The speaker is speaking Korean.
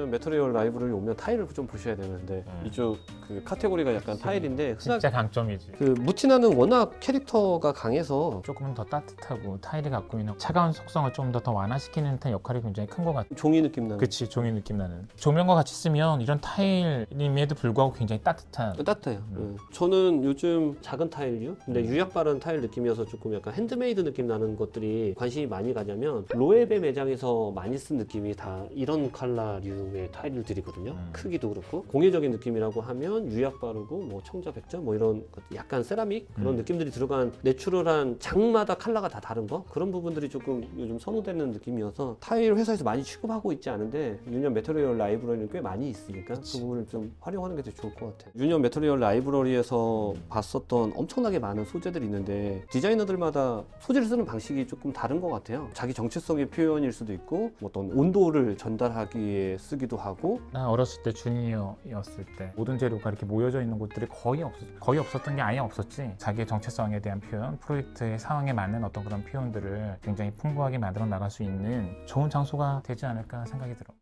유니언 메터리얼 라이브러리 오면 타일을 좀 보셔야 되는데 음. 이쪽 그 카테고리가 약간 타일인데 흔하게 진짜 강점이지. 그 무티나는 워낙 캐릭터가 강해서 조금은 더 따뜻하고 타일이 갖고 있는 차가운 속성을 좀 더 더 완화시키는 듯한 역할이 굉장히 큰 것 같아. 종이 느낌 나는 그치 종이 느낌 나는 조명과 같이 쓰면 이런 타일임에도 불구하고 굉장히 따뜻한 따뜻해요. 음. 예. 저는 요즘 작은 타일류, 근데 유약 바른 타일 느낌이어서 조금 약간 핸드메이드 느낌 나는 것들이 관심이 많이 가냐면 로에베 매장에서 많이 쓴 느낌이 다 이런 컬러류 의 타일들이거든요. 음. 크기도 그렇고 공예적인 느낌이라고 하면 유약 바르고 뭐 청자 백자 뭐 이런 것, 약간 세라믹 그런 음. 느낌들이 들어간 내추럴한 장마다 컬러가 다 다른 거 그런 부분들이 조금 요즘 선호되는 느낌이어서 타일 회사에서 많이 취급하고 있지 않은데 유니언 메터리얼 라이브러리는 꽤 많이 있으니까 그 부분을 좀 활용하는 게더 좋을 것 같아요. 유니언 메터리얼 라이브러리에서 봤었던 엄청나게 많은 소재들이 있는데 디자이너들마다 소재를 쓰는 방식이 조금 다른 것 같아요. 자기 정체성의 표현일 수도 있고 뭐 어떤 온도를 전달하기에 쓰기 도 하고 나 어렸을 때 주니어였을 때 모든 재료가 이렇게 모여져 있는 곳들이 거의 없 거의 없었던 게 아예 없었지. 자기의 정체성에 대한 표현 프로젝트의 상황에 맞는 어떤 그런 표현들을 굉장히 풍부하게 만들어 나갈 수 있는 좋은 장소가 되지 않을까 생각이 들어